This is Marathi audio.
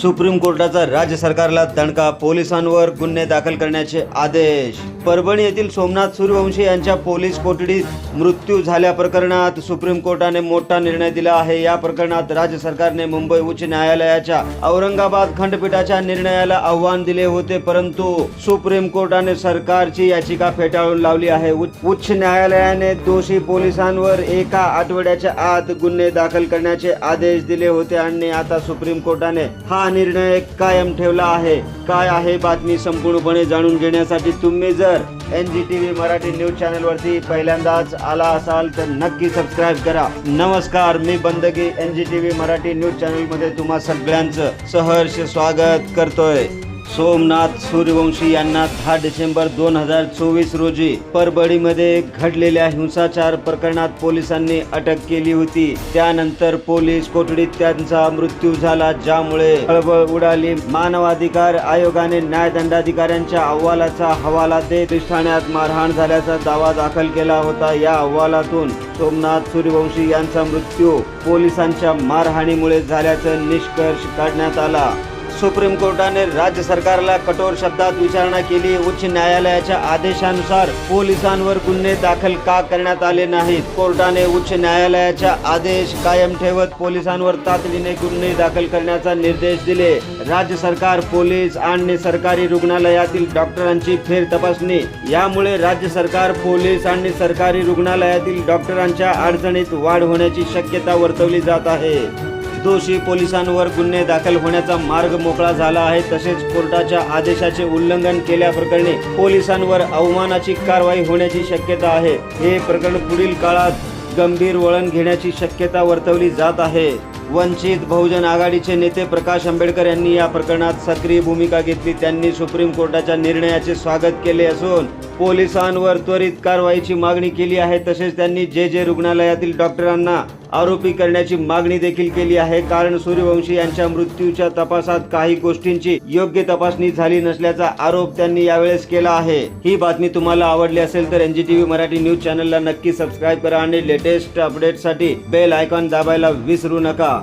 सुप्रीम कोर्टाचा राज्य सरकारला दणका पोलिसांवर गुन्हे दाखल करण्याचे आदेश. परभणी येथील सोमनाथ सूर्यवंशी यांच्या पोलीस कोठडीत मृत्यू झाल्या प्रकरणात सुप्रीम कोर्टाने मोठा निर्णय दिला आहे. या प्रकरणात राज्य सरकारने मुंबई उच्च न्यायालयाच्या औरंगाबाद खंडपीठाच्या निर्णयाला आव्हान दिले होते परंतु सुप्रीम कोर्टाने सरकारची याचिका फेटाळून लावली आहे. उच्च उच्च न्यायालयाने दोषी पोलिसांवर एका आठवड्याच्या आत गुन्हे दाखल करण्याचे आदेश दिले होते आणि आता सुप्रीम कोर्टाने हा हा निर्णय कायम ठेवला आहे. काय आहे बातमी संपूर्णपणे जाणून घेण्यासाठी तुम्ही जर N G T V Marathi news channel वरती पहिल्यांदाच आला असाल तर नक्की सबस्क्राईब करा. नमस्कार मी Bandagi N G T V Marathi news चॅनलमध्ये तुम्हा सगळ्यांचं सहर्ष स्वागत करतोय. सोमनाथ सूर्यवंशी यांना दहा डिसेंबर दोन हजार चोवीस रोजी परभणीमध्ये घडलेल्या हिंसाचार प्रकरणात पोलिसांनी अटक केली होती. त्यानंतर पोलीस कोठडीत त्यांचा मृत्यू झाला ज्यामुळे खळबळ उडाली. मानवाधिकार आयोगाने न्यायदंडाधिकाऱ्यांच्या अहवालाचा हवाला देत ठाण्यात मारहाण झाल्याचा दावा दाखल केला होता. या अहवालातून सोमनाथ सूर्यवंशी यांचा मृत्यू पोलिसांच्या मारहाणीमुळे झाल्याचा निष्कर्ष काढण्यात आला. सुप्रीम कोर्टाने राज्य सरकारला कठोर शब्दात विचारणा केली. उच्च न्यायालयाच्या आदेशानुसार पोलिसांवर गुन्हे दाखल का करण्यात आले नाहीत? कोर्टाने उच्च न्यायालयाचा आदेश कायम ठेवत पोलिसांवर तातडीने गुन्हे दाखल करण्याचा निर्देश दिले. राज्य सरकार पोलीस आणि सरकारी रुग्णालयातील डॉक्टरांची फेर तपासणी. यामुळे राज्य सरकार पोलीस आणि सरकारी रुग्णालयातील डॉक्टरांच्या अडचणीत वाढ होण्याची शक्यता वर्तवली जात आहे. दोषी पोलिसांवर गुन्हे दाखल होण्याचा मार्ग मोकळा झाला आहे. तसेच कोर्टाच्या आदेशाचे उल्लंघन केल्याप्रकरणी पोलिसांवर अवमानाची कारवाई होण्याची शक्यता आहे. हे प्रकरण पुढील काळात गंभीर वळण घेण्याची शक्यता वर्तवली जात आहे. वंचित बहुजन आघाडीचे नेते प्रकाश आंबेडकर यांनी या प्रकरणात सक्रिय भूमिका घेतली. त्यांनी सुप्रीम कोर्टाच्या निर्णयाचे स्वागत केले असून पोलिसांवर त्वरित कारवाईची मागणी केली आहे. तसेच त्यांनी जे जे रुग्णालयातील डॉक्टरांना आरोपी करण्याची मागणी देखील केली आहे. कारण सूर्यवंशी यांच्या मृत्यूच्या तपासात काही गोष्टींची योग्य तपासणी झाली नसल्याचा आरोप त्यांनी यावेळेस केला आहे. ही बातमी तुम्हाला आवडली असेल तर एनजीटीव्ही मराठी न्यूज चॅनलला नक्की सबस्क्राईब करा आणि लेटेस्ट अपडेटसाठी बेल आयकॉन दाबायला विसरू नका.